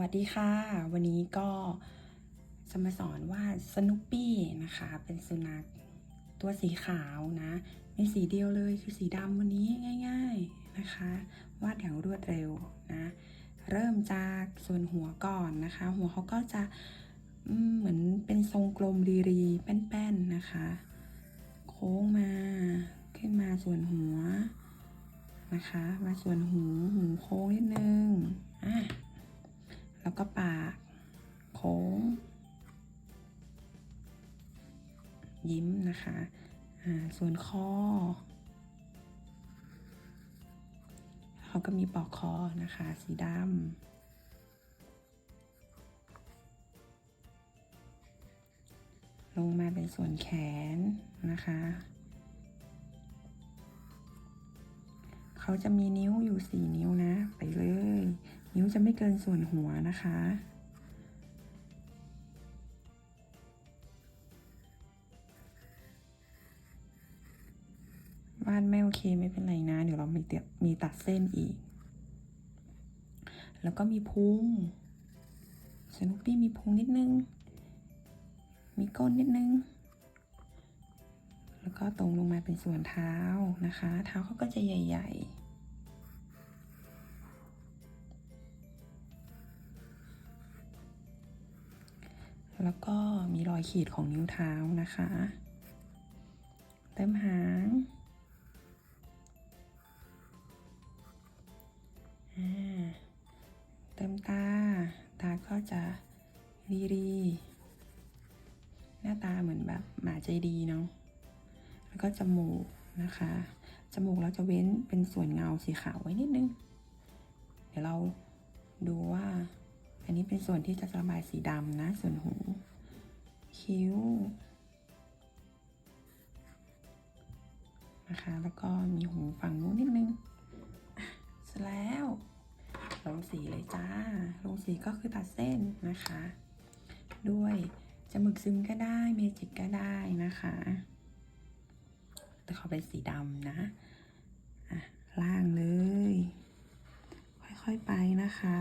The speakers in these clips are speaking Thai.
วัสดีค่ะ วันนี้ก็จะมาสอนวาดสนุปปี้นะคะ เป็นสุนัขตัวสีขาวนะ มีสีเดียวเลยคือสีดำวันนี้ง่าย ๆนะคะ วาดอย่างรวดเร็วนะ เริ่มจากส่วนหัวก่อนนะคะ หัวเขาก็จะเหมือนเป็นทรงกลมรีๆแป้นๆนะคะ โค้งมาขึ้นมาส่วนหัวนะคะ มาส่วนหูหูโค้งนิดนึงอะ แล้วก็ปากโค้ง ยิ้มนะคะส่วนคอเขาก็มีปลอกคอนะคะ สีดำลงมาเป็นส่วนแขนนะคะเขาจะมีนิ้วอยู่สี่นิ้วนะ ไปเลย นิ้วจะไม่เกินส่วนหัวนะคะ วาดไม่โอเคไม่เป็นไรนะ เดี๋ยวเรามีเตียมีตัดเส้นอีก แล้วก็มีพุงสนุปปี้มีพุงนิดนึง มีก้นนิดนึง แล้วก็ตรงลงมาเป็นส่วนเท้านะคะ เท้าเขาก็จะใหญ่ ๆ แล้วก็มีรอยขีดของนิ้วเท้านะคะ เติมหาง เติมตา ตาก็จะรีรีหน้าตาเหมือนแบบหมาใจดีเนาะ แล้วก็จมูกนะคะ จมูกเราจะเว้นเป็นส่วนเงาสีขาวไว้นิดนึง นี้เป็นส่วนที่จะระบายสีดำนะ ส่วนหู คิ้ว นะคะ แล้วก็มีหูฝั่งนู้นนิดนึงเสร็จแล้ว ลงสีเลยจ้า ลงสีก็คือตัดเส้นนะคะ ด้วยจะหมึกซึมก็ได้ เมจิกก็ได้นะคะ แต่เขาเป็นสีดำนะอะล่างเลย ค่อยๆไปนะคะ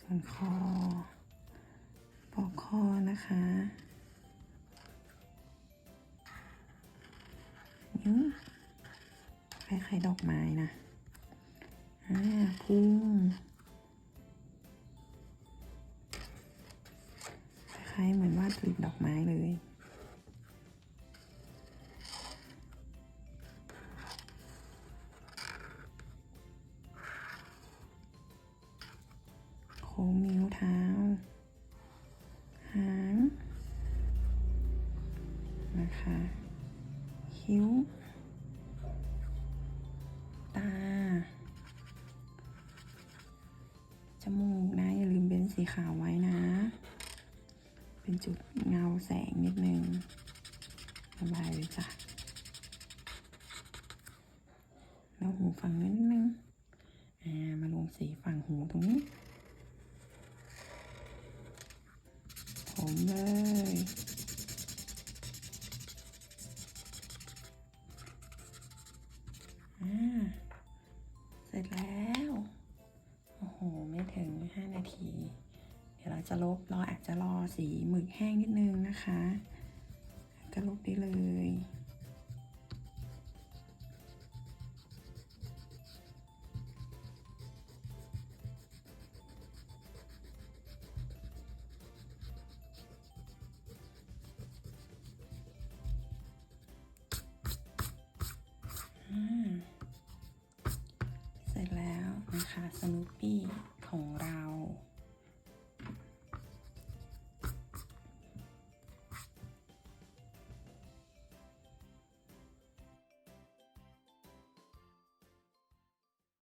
ส่วนคอปอกคอนะคะนิ้วคล้ายๆดอกไม้นะอ่าพุงคล้ายๆเหมือนวาดกลีบดอกไม้เลย นะคะ คิ้ว ตา จมูกนะ อย่าลืมเบนสีขาวไว้นะ เป็นจุดเงาแสงนิดนึงระบายเลยจ้ะ แล้วหูฝั่งนิดนึง อ่า มาลงสีฝั่งหูตรงนี้ ผมเลย ร็จแล้ว โอ้โห ไม่ถึง 5 นาที เดี๋ยวเราจะลบ เราอาจจะรอสีหมึกแห้งนิดนึงนะคะก็ลบได้เลย สนุปปี้ของเรา